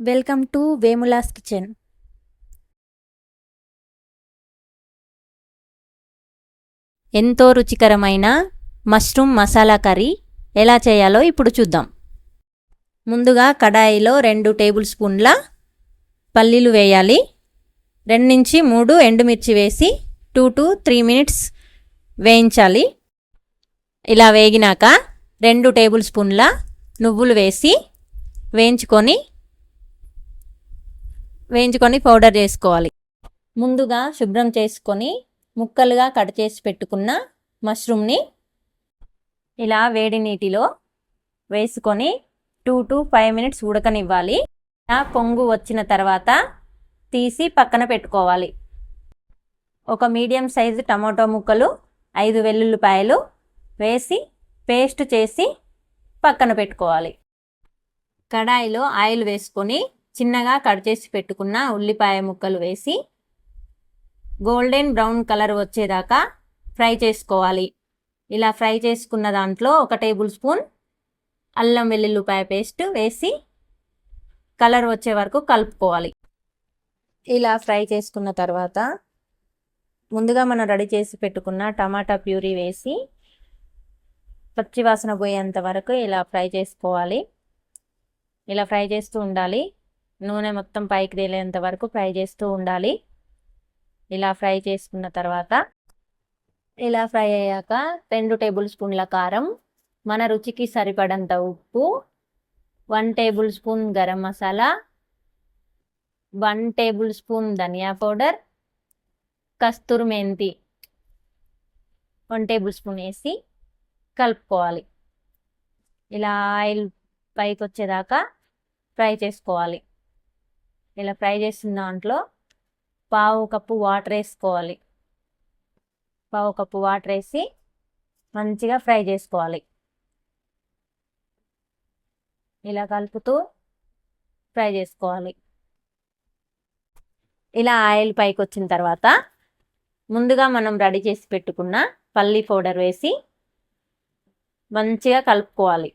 Welcome to వేములాస్ kitchen. ఎంతో రుచికరమైన mushroom masala curry ఎలా చేయాలో ఇప్పుడు చూద్దాం. ముందుగా కడాయిలో రెండు టేబుల్ స్పూన్ల పల్లీలు వేయాలి. రెండు నుంచి మూడు ఎండుమిర్చి వేసి టూ టు త్రీ మినిట్స్ వేయించాలి. ఇలా వేగినాక రెండు టేబుల్ స్పూన్ల నువ్వులు వేసి వేయించుకొని వేయించుకొని పౌడర్ చేసుకోవాలి. ముందుగా శుభ్రం చేసుకొని ముక్కలుగా కట్ చేసి పెట్టుకున్న మష్రూమ్ని ఇలా వేడి నీటిలో వేసుకొని టూ టు ఫైవ్ మినిట్స్ ఉడకనివ్వాలి. ఆ పొంగు వచ్చిన తర్వాత తీసి పక్కన పెట్టుకోవాలి. ఒక మీడియం సైజు టమాటో ముక్కలు ఐదు వెల్లుల్లిపాయలు వేసి పేస్ట్ చేసి పక్కన పెట్టుకోవాలి. కడాయిలో ఆయిల్ వేసుకొని చిన్నగా కట్ చేసి పెట్టుకున్న ఉల్లిపాయ ముక్కలు వేసి గోల్డెన్ బ్రౌన్ కలర్ వచ్చేదాకా ఫ్రై చేసుకోవాలి. ఇలా ఫ్రై చేసుకున్న దాంట్లో ఒక టేబుల్ స్పూన్ అల్లం వెల్లుల్లిపాయ పేస్ట్ వేసి కలర్ వచ్చే వరకు కలుపుకోవాలి. ఇలా ఫ్రై చేసుకున్న తర్వాత ముందుగా మనం రెడీ చేసి పెట్టుకున్న టమాటా ప్యూరీ వేసి పచ్చివాసన పోయేంత వరకు ఇలా ఫ్రై చేసుకోవాలి. ఇలా ఫ్రై చేస్తూ ఉండాలి. నూనె మొత్తం పైకి తేలేంత వరకు ఫ్రై చేస్తూ ఉండాలి. ఇలా ఫ్రై చేసుకున్న తర్వాత ఇలా ఫ్రై అయ్యాక రెండు టేబుల్ స్పూన్ల కారం మన రుచికి సరిపడంత ఉప్పు one tablespoon garam masala one tablespoon ధనియా పౌడర్ కస్తూరి మెంతి వన్ టేబుల్ స్పూన్ వేసి కలుపుకోవాలి. ఇలా ఆయిల్ పైకి వచ్చేదాకా ఫ్రై చేసుకోవాలి. ఇలా ఫ్రై చేసిన దాంట్లో పావు కప్పు వాటర్ వేసుకోవాలి. పావు కప్పు వాటర్ వేసి మంచిగా ఫ్రై చేసుకోవాలి. ఇలా కలుపుతూ ఫ్రై చేసుకోవాలి. ఇలా ఆయిల్ పైకి వచ్చిన తర్వాత ముందుగా మనం రెడీ చేసి పెట్టుకున్న పల్లీ పౌడర్ వేసి మంచిగా కలుపుకోవాలి.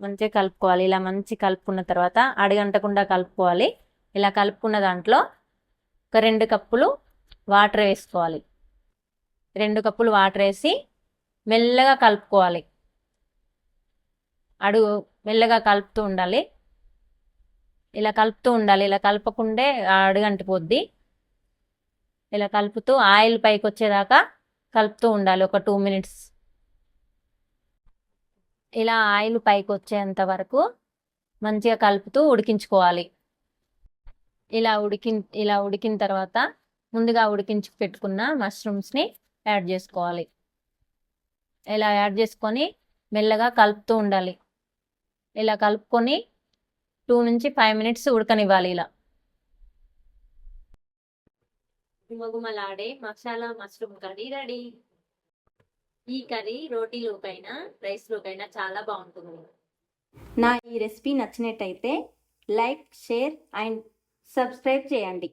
మంచిగా కలుపుకోవాలి. ఇలా మంచి కలుపుకున్న తర్వాత అడగంటకుండా కలుపుకోవాలి. ఇలా కలుపుకున్న దాంట్లో ఒక రెండు కప్పులు వాటర్ వేసుకోవాలి. రెండు కప్పులు వాటర్ వేసి మెల్లగా కలుపుకోవాలి. అడుగు మెల్లగా కలుపుతూ ఉండాలి. ఇలా కలుపుతూ ఉండాలి. ఇలా కలపకుండే అడుగంటిపోద్ది ఇలా కలుపుతూ ఆయిల్ పైకి వచ్చేదాకా కలుపుతూ ఉండాలి. ఒక టూ మినిట్స్ ఇలా ఆయిల్ పైకి వచ్చేంత వరకు మంచిగా కలుపుతూ ఉడికించుకోవాలి. ఇలా ఉడికి ఇలా ఉడికిన తర్వాత ముందుగా ఉడికించి పెట్టుకున్న మష్రూమ్స్ని యాడ్ చేసుకోవాలి. ఇలా యాడ్ చేసుకొని మెల్లగా కలుపుతూ ఉండాలి. ఇలా కలుపుకొని టూ నుంచి ఫైవ్ మినిట్స్ ఉడకనివ్వాలి ఇలా. గుమగుమలాడే మసాలా మష్రూమ్ కర్రీ రెడీ. ఈ కర్రీ రోటీలోకైనా రైస్లోకైనా చాలా బాగుంటుంది. నా ఈ రెసిపీ నచ్చినట్టయితే లైక్ షేర్ అండ్ సబ్స్క్రైబ్ చేయండి.